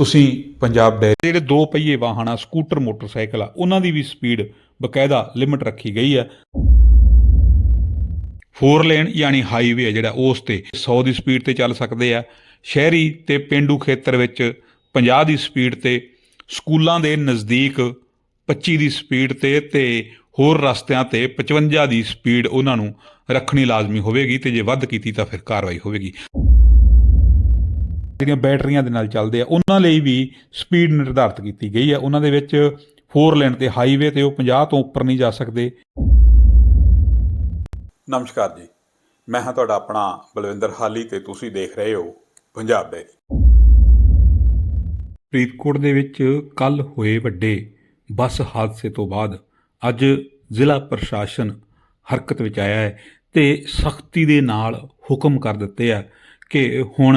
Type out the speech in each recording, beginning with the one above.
ਤੁਸੀਂ ਪੰਜਾਬ ਡੈਰੀ ਜਿਹੜੇ ਦੋ ਪਹੀਏ ਵਾਹਨ ਆ, ਸਕੂਟਰ, ਮੋਟਰਸਾਈਕਲ ਆ, ਉਹਨਾਂ ਦੀ ਵੀ ਸਪੀਡ ਬਕਾਇਦਾ ਲਿਮਟ ਰੱਖੀ ਗਈ ਹੈ ਫੋਰ ਲੇਨ ਯਾਨੀ ਹਾਈਵੇ ਆ ਜਿਹੜਾ, ਉਸ ਤੇ 100 ਦੀ ਸਪੀਡ ਤੇ ਚੱਲ ਸਕਦੇ ਆ। ਸ਼ਹਿਰੀ ਤੇ ਪਿੰਡੂ ਖੇਤਰ ਵਿੱਚ 50 ਦੀ ਸਪੀਡ ਤੇ, ਸਕੂਲਾਂ ਦੇ ਨਜ਼ਦੀਕ 25 ਦੀ ਸਪੀਡ ਤੇ ਤੇ ਹੋਰ ਰਸਤਿਆਂ ਤੇ 55 ਦੀ ਸਪੀਡ ਉਹਨਾਂ ਨੂੰ ਰੱਖਣੀ ਲਾਜ਼ਮੀ ਹੋਵੇਗੀ ਤੇ ਜੇ ਵੱਧ ਕੀਤੀ ਤਾਂ ਫਿਰ ਕਾਰਵਾਈ ਹੋਵੇਗੀ। ਜਿਹੜੀਆਂ ਬੈਟਰੀਆਂ ਦੇ ਨਾਲ ਚੱਲਦੇ ਆ ਉਹਨਾਂ ਲਈ ਵੀ ਸਪੀਡ ਨਿਰਧਾਰਤ ਕੀਤੀ ਗਈ ਹੈ ਉਹਨਾਂ ਦੇ ਵਿੱਚ 4 ਲੇਨ ਤੇ ਹਾਈਵੇ ਤੇ ਉਹ 50 ਤੋਂ ਉੱਪਰ ਨਹੀਂ ਜਾ ਸਕਦੇ। ਨਮਸਕਾਰ ਜੀ। ਮੈਂ ਹਾਂ ਤੁਹਾਡਾ ਆਪਣਾ ਬਲਵਿੰਦਰ ਹਾਲੀ ਤੇ ਤੁਸੀਂ ਦੇਖ ਰਹੇ ਹੋ ਪੰਜਾਬ ਡੈਰੀ ਫਰੀਦਕੋਟ ਦੇ ਵਿੱਚ ਕੱਲ ਹੋਏ ਵੱਡੇ ਬੱਸ ਹਾਦਸੇ ਤੋਂ ਬਾਅਦ ਅੱਜ ਜ਼ਿਲ੍ਹਾ ਪ੍ਰਸ਼ਾਸਨ ਹਰਕਤ ਵਿੱਚ ਆਇਆ ਹੈ ਤੇ ਸਖਤੀ ਦੇ ਨਾਲ ਹੁਕਮ ਕਰ ਦਿੱਤੇ ਆ ਕਿ ਹੁਣ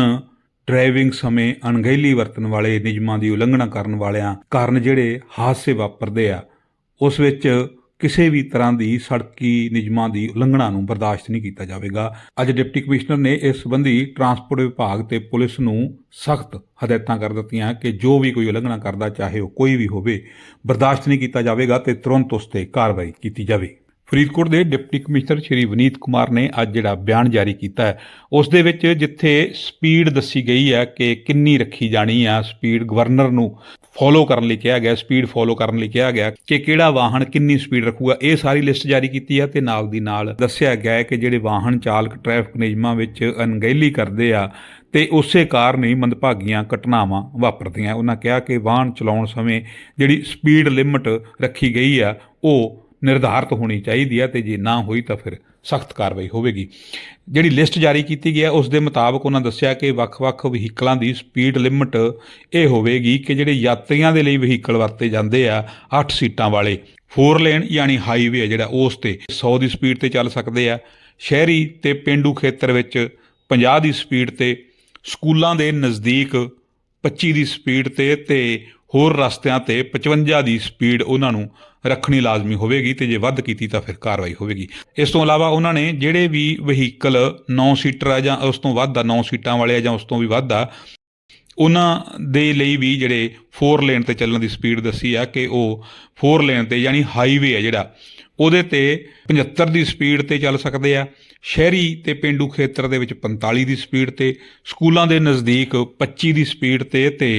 ਡਰਾਈਵਿੰਗ ਸਮੇਂ ਅਣਗਹਿਲੀ ਵਰਤਣ ਵਾਲੇ ਨਿਯਮਾਂ ਦੀ ਉਲੰਘਣਾ ਕਰਨ ਵਾਲਿਆਂ ਕਾਰਨ ਜਿਹੜੇ ਹਾਦਸੇ ਵਾਪਰਦੇ ਆ, ਉਸ ਵਿੱਚ ਕਿਸੇ ਵੀ ਤਰ੍ਹਾਂ ਦੀ ਸੜਕੀ ਨਿਯਮਾਂ ਦੀ ਉਲੰਘਣਾ ਨੂੰ ਬਰਦਾਸ਼ਤ ਨਹੀਂ ਕੀਤਾ ਜਾਵੇਗਾ। ਅੱਜ ਡਿਪਟੀ ਕਮਿਸ਼ਨਰ ਨੇ ਇਸ ਸੰਬੰਧੀ ਟਰਾਂਸਪੋਰਟ ਵਿਭਾਗ ਤੇ ਪੁਲਿਸ ਨੂੰ ਸਖਤ ਹਦਾਇਤਾਂ ਕਰ ਦਿੱਤੀਆਂ ਕਿ ਜੋ ਵੀ ਕੋਈ ਉਲੰਘਣਾ ਕਰਦਾ, ਚਾਹੇ ਉਹ ਕੋਈ ਵੀ ਹੋਵੇ, ਬਰਦਾਸ਼ਤ ਨਹੀਂ ਕੀਤਾ ਜਾਵੇਗਾ ਤੇ ਤੁਰੰਤ ਉਸ ਤੇ ਕਾਰਵਾਈ ਕੀਤੀ ਜਾਵੇ। ਫਰੀਦਕੋਟ ਦੇ ਡਿਪਟੀ ਕਮਿਸ਼ਨਰ ਸ਼੍ਰੀ ਵਿਨੀਤ ਕੁਮਾਰ ਨੇ ਅੱਜ ਜਿਹੜਾ ਬਿਆਨ ਜਾਰੀ ਕੀਤਾ ਹੈ, ਉਸ ਦੇ ਵਿੱਚ ਜਿੱਥੇ ਸਪੀਡ ਦੱਸੀ ਗਈ ਹੈ ਕਿ ਕਿੰਨੀ ਰੱਖੀ ਜਾਣੀ ਆ, ਸਪੀਡ ਗਵਰਨਰ ਨੂੰ ਫੋਲੋ ਕਰਨ ਲਈ ਕਿਹਾ ਗਿਆ, ਸਪੀਡ ਫੋਲੋ ਕਰਨ ਲਈ ਕਿਹਾ ਗਿਆ ਕਿ ਕਿਹੜਾ ਵਾਹਨ ਕਿੰਨੀ ਸਪੀਡ ਰੱਖੂਗਾ, ਇਹ ਸਾਰੀ ਲਿਸਟ ਜਾਰੀ ਕੀਤੀ ਹੈ ਤੇ ਨਾਲ ਦੀ ਨਾਲ ਦੱਸਿਆ ਗਿਆ ਹੈ ਕਿ ਜਿਹੜੇ ਵਾਹਨ ਚਾਲਕ ਟ੍ਰੈਫਿਕ ਨਿਯਮਾਂ ਵਿੱਚ ਅਣਗਹਿਲੀ ਕਰਦੇ ਆ ਤੇ ਉਸੇ ਕਾਰਨ ਹੀ ਮੰਦਭਾਗੀਆਂ ਘਟਨਾਵਾਂ ਵਾਪਰਦੀਆਂ। ਉਹਨਾਂ ਕਿਹਾ ਕਿ ਵਾਹਨ ਚਲਾਉਣ ਸਮੇਂ ਜਿਹੜੀ ਸਪੀਡ ਲਿਮਟ ਰੱਖੀ ਗਈ ਆ, ਉਹ ਨਿਰਧਾਰਤ ਹੋਣੀ ਚਾਹੀਦੀ ਹੈ ਤੇ ਜੇ ਨਾ ਹੋਈ ਤਾਂ ਫਿਰ ਸਖਤ ਕਾਰਵਾਈ ਹੋਵੇਗੀ। ਜਿਹੜੀ ਲਿਸਟ ਜਾਰੀ ਕੀਤੀ ਗਈ ਹੈ, ਉਸ ਦੇ ਮੁਤਾਬਕ ਉਹਨਾਂ ਦੱਸਿਆ ਕਿ ਵੱਖ-ਵੱਖ ਵਹੀਕਲਾਂ ਦੀ ਸਪੀਡ ਲਿਮਟ ਇਹ ਹੋਵੇਗੀ ਕਿ ਜਿਹੜੇ ਯਾਤਰੀਆਂ ਦੇ ਲਈ ਵਹੀਕਲ ਵਰਤੇ ਜਾਂਦੇ ਆ 8 ਸੀਟਾਂ ਵਾਲੇ, ਫੋਰ ਲੇਨ ਯਾਨੀ ਹਾਈਵੇ ਆ ਜਿਹੜਾ, ਉਸ ਤੇ 100 ਦੀ ਸਪੀਡ ਤੇ ਚੱਲ ਸਕਦੇ ਆ। ਸ਼ਹਿਰੀ ਤੇ ਪਿੰਡੂ ਖੇਤਰ ਵਿੱਚ 50 ਦੀ ਸਪੀਡ ਤੇ, ਸਕੂਲਾਂ ਦੇ ਨਜ਼ਦੀਕ 25 ਦੀ ਸਪੀਡ ਤੇ ਤੇ ਹੋਰ ਰਸਤਿਆਂ ਤੇ 55 ਦੀ ਸਪੀਡ ਉਹਨਾਂ ਨੂੰ ਰੱਖਣੀ ਲਾਜ਼ਮੀ ਹੋਵੇਗੀ ਤੇ ਜੇ ਵੱਧ ਕੀਤੀ ਤਾਂ ਫਿਰ ਕਾਰਵਾਈ ਹੋਵੇਗੀ। ਇਸ ਤੋਂ ਇਲਾਵਾ ਉਹਨਾਂ ਨੇ ਜਿਹੜੇ ਵੀ ਵਹੀਕਲ 9 ਸੀਟਰ ਆ ਜਾਂ ਉਸ ਤੋਂ ਵੱਧ ਆ 9 ਸੀਟਾਂ ਵਾਲੇ ਆ ਜਾਂ ਉਸ ਤੋਂ ਵੀ ਵੱਧ ਆ, ਉਹਨਾਂ ਦੇ ਲਈ ਵੀ ਜਿਹੜੇ 4 ਲੇਨ ਤੇ ਚੱਲਣ ਦੀ ਸਪੀਡ ਦੱਸੀ ਆ ਕਿ ਉਹ 4 ਲੇਨ ਤੇ ਯਾਨੀ ਹਾਈਵੇ ਆ ਜਿਹੜਾ, ਉਹਦੇ ਤੇ 75 ਦੀ ਸਪੀਡ ਤੇ ਚੱਲ ਸਕਦੇ ਆ, ਸ਼ਹਿਰੀ ਤੇ ਪਿੰਡੂ ਖੇਤਰ ਦੇ ਵਿੱਚ 45 ਦੀ ਸਪੀਡ ਤੇ, ਸਕੂਲਾਂ ਦੇ ਨਜ਼ਦੀਕ 25 ਦੀ ਸਪੀਡ ਤੇ ਤੇ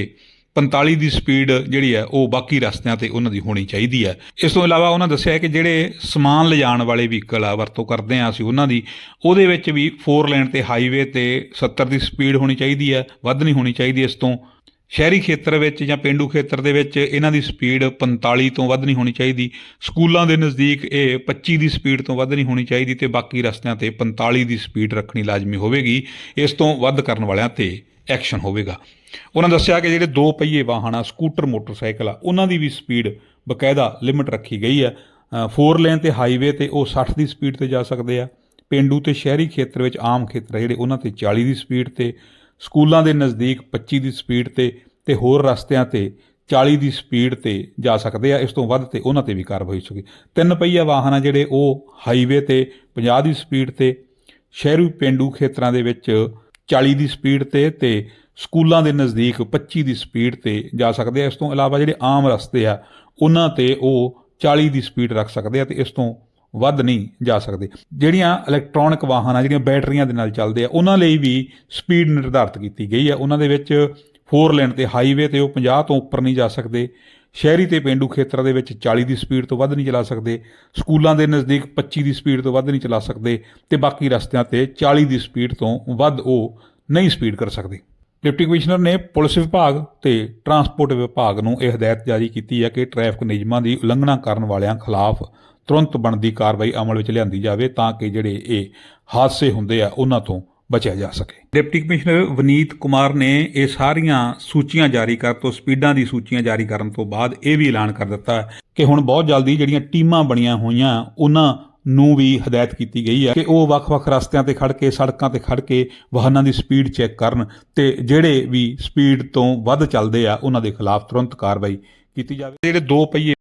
45 ਦੀ ਸਪੀਡ ਜਿਹੜੀ ਹੈ, ਉਹ ਬਾਕੀ ਰਸਤਿਆਂ ਤੇ ਉਹਨਾਂ ਦੀ ਹੋਣੀ ਚਾਹੀਦੀ ਹੈ। ਇਸ ਤੋਂ ਇਲਾਵਾ ਉਹਨਾਂ ਦੱਸਿਆ ਕਿ ਜਿਹੜੇ ਸਮਾਨ ਲਿਜਾਣ ਵਾਲੇ ਵਹੀਕਲ ਆ, ਵਰਤੋਂ ਕਰਦੇ ਆ ਅਸੀਂ ਉਹਨਾਂ ਦੀ, ਉਹਦੇ ਵਿੱਚ ਵੀ 4 ਲੇਨ ਤੇ ਹਾਈਵੇ ਤੇ 70 ਦੀ ਸਪੀਡ ਹੋਣੀ ਚਾਹੀਦੀ ਹੈ, ਵੱਧ ਨਹੀਂ ਹੋਣੀ ਚਾਹੀਦੀ। ਇਸ ਤੋਂ ਸ਼ਹਿਰੀ ਖੇਤਰ ਵਿੱਚ ਜਾਂ ਪਿੰਡੂ ਖੇਤਰ ਦੇ ਵਿੱਚ ਇਹਨਾਂ ਦੀ ਸਪੀਡ 45 ਤੋਂ ਵੱਧ ਨਹੀਂ ਹੋਣੀ ਚਾਹੀਦੀ। ਸਕੂਲਾਂ ਦੇ ਨਜ਼ਦੀਕ ਇਹ 25 ਦੀ ਸਪੀਡ ਤੋਂ ਵੱਧ ਨਹੀਂ ਹੋਣੀ ਚਾਹੀਦੀ ਤੇ ਬਾਕੀ ਰਸਤਿਆਂ ਤੇ 45 ਦੀ ਸਪੀਡ ਰੱਖਣੀ ਲਾਜ਼ਮੀ ਹੋਵੇਗੀ। ਇਸ ਤੋਂ ਵੱਧ ਕਰਨ ਵਾਲਿਆਂ ਤੇ ਐਕਸ਼ਨ ਹੋਵੇਗਾ। ਉਹਨਾਂ ਦੱਸਿਆ ਕਿ ਜਿਹੜੇ ਦੋ ਪਹੀਏ ਵਾਹਨ ਆ, ਸਕੂਟਰ, ਮੋਟਰਸਾਈਕਲ ਆ, ਉਹਨਾਂ ਦੀ ਵੀ ਸਪੀਡ ਬਕਾਇਦਾ ਲਿਮਟ ਰੱਖੀ ਗਈ ਆ ਫੋਰ ਲੇਨ ਤੇ ਹਾਈਵੇ ਤੇ ਉਹ 60 ਦੀ ਸਪੀਡ ਤੇ ਜਾ ਸਕਦੇ ਆ। ਪਿੰਡੂ ਤੇ ਸ਼ਹਿਰੀ ਖੇਤਰ ਵਿੱਚ ਆਮ ਖੇਤਰ ਆ ਜਿਹੜੇ, ਉਹਨਾਂ ਤੇ 40 ਦੀ ਸਪੀਡ ਤੇ, ਸਕੂਲਾਂ ਦੇ ਨਜ਼ਦੀਕ 25 ਦੀ ਸਪੀਡ ਤੇ ਤੇ ਹੋਰ ਰਸਤਿਆਂ ਤੇ 40 ਦੀ ਸਪੀਡ ਤੇ ਜਾ ਸਕਦੇ ਆ। ਇਸ ਤੋਂ ਵੱਧ ਤੇ ਉਹਨਾਂ ਤੇ ਵੀ ਕਾਰਵਾਈ ਹੋਵੇਗੀ ਤਿੰਨ ਪਹੀਆ ਵਾਹਨ ਆ ਜਿਹੜੇ, ਉਹ ਹਾਈਵੇ ਤੇ 50 ਦੀ ਸਪੀਡ ਤੇ, ਸ਼ਹਿਰੀ ਪਿੰਡੂ ਖੇਤਰਾਂ ਦੇ ਵਿੱਚ 40 ਦੀ ਸਪੀਡ ਤੇ ਤੇ ਸਕੂਲਾਂ ਦੇ ਨਜ਼ਦੀਕ 25 ਦੀ ਸਪੀਡ ਤੇ ਜਾ ਸਕਦੇ ਆ। ਇਸ ਤੋਂ ਇਲਾਵਾ ਜਿਹੜੇ ਆਮ ਰਸਤੇ ਆ, ਉਹਨਾਂ ਤੇ ਉਹ 40 ਦੀ ਸਪੀਡ ਰੱਖ ਸਕਦੇ ਆ ਤੇ ਇਸ ਤੋਂ ਵੱਧ ਨਹੀਂ ਜਾ ਸਕਦੇ। ਜਿਹੜੀਆਂ ਇਲੈਕਟ੍ਰੋਨਿਕ ਵਾਹਨ ਆ ਜਿਹੜੀਆਂ ਬੈਟਰੀਆਂ ਦੇ ਨਾਲ ਚੱਲਦੇ ਆ, ਉਹਨਾਂ ਲਈ ਵੀ ਸਪੀਡ ਨਿਰਧਾਰਤ ਕੀਤੀ ਗਈ ਆ। ਉਹਨਾਂ ਦੇ ਵਿੱਚ ਫੋਰ ਲੇਨ ਤੇ ਹਾਈਵੇ ਤੇ ਉਹ 50 ਤੋਂ ਉੱਪਰ ਨਹੀਂ ਜਾ ਸਕਦੇ। ਸ਼ਹਿਰੀ ਤੇ ਪਿੰਡੂ ਖੇਤਰਾਂ ਦੇ ਵਿੱਚ 40 ਦੀ ਸਪੀਡ ਤੋਂ ਵੱਧ ਨਹੀਂ ਚਲਾ ਸਕਦੇ, ਸਕੂਲਾਂ ਦੇ ਨਜ਼ਦੀਕ 25 ਦੀ ਸਪੀਡ ਤੋਂ ਵੱਧ ਨਹੀਂ ਚਲਾ ਸਕਦੇ ਤੇ ਬਾਕੀ ਰਸਤਿਆਂ ਤੇ 40 ਦੀ ਸਪੀਡ ਤੋਂ ਵੱਧ ਉਹ ਨਹੀਂ ਸਪੀਡ ਕਰ ਸਕਦੇ। ਡਿਪਟੀ ਕਮਿਸ਼ਨਰ ਨੇ ਪੁਲਿਸ ਵਿਭਾਗ ਤੇ ਟਰਾਂਸਪੋਰਟ ਵਿਭਾਗ ਨੂੰ ਇਹ ਹਦਾਇਤ ਜਾਰੀ ਕੀਤੀ ਹੈ ਕਿ ਟ੍ਰੈਫਿਕ ਨਿਯਮਾਂ ਦੀ ਉਲੰਘਣਾ ਕਰਨ ਵਾਲਿਆਂ ਖਿਲਾਫ ਤੁਰੰਤ ਬਣਦੀ ਕਾਰਵਾਈ ਅਮਲ ਵਿੱਚ ਲਿਆਂਦੀ ਜਾਵੇ ਤਾਂ ਕਿ ਜਿਹੜੇ ਇਹ ਹਾਦਸੇ ਹੁੰਦੇ ਆ, ਉਹਨਾਂ ਤੋਂ ਬਚਿਆ ਜਾ ਸਕੇ। ਡਿਪਟੀ ਕਮਿਸ਼ਨਰ ਵਨੀਤ ਕੁਮਾਰ ਨੇ ਇਹ ਸਾਰੀਆਂ ਸੂਚੀਆਂ ਜਾਰੀ ਕਰ ਤੋਂ ਸਪੀਡਾਂ ਦੀ ਸੂਚੀਆਂ ਜਾਰੀ ਕਰਨ ਤੋਂ ਬਾਅਦ ਇਹ ਵੀ ਐਲਾਨ ਕਰ ਦਿੱਤਾ ਕਿ ਹੁਣ ਬਹੁਤ ਜਲਦੀ ਜਿਹੜੀਆਂ ਟੀਮਾਂ ਬਣੀਆਂ ਹੋਈਆਂ, ਉਹਨਾਂ ਨੂੰ ਵੀ ਹਦਾਇਤ ਕੀਤੀ ਗਈ ਹੈ ਕਿ ਉਹ ਵੱਖ-ਵੱਖ ਰਸਤਿਆਂ ਤੇ ਖੜ ਕੇ, ਸੜਕਾਂ ਤੇ ਖੜ ਕੇ ਵਾਹਨਾਂ ਦੀ ਸਪੀਡ ਚੈੱਕ ਕਰਨ ਤੇ ਜਿਹੜੇ ਵੀ ਸਪੀਡ ਤੋਂ ਵੱਧ ਚੱਲਦੇ ਆ, ਉਹਨਾਂ ਦੇ ਖਿਲਾਫ ਤੁਰੰਤ ਕਾਰਵਾਈ ਕੀਤੀ ਜਾਵੇ। ਜਿਹੜੇ ਦੋ ਪਹੀਏ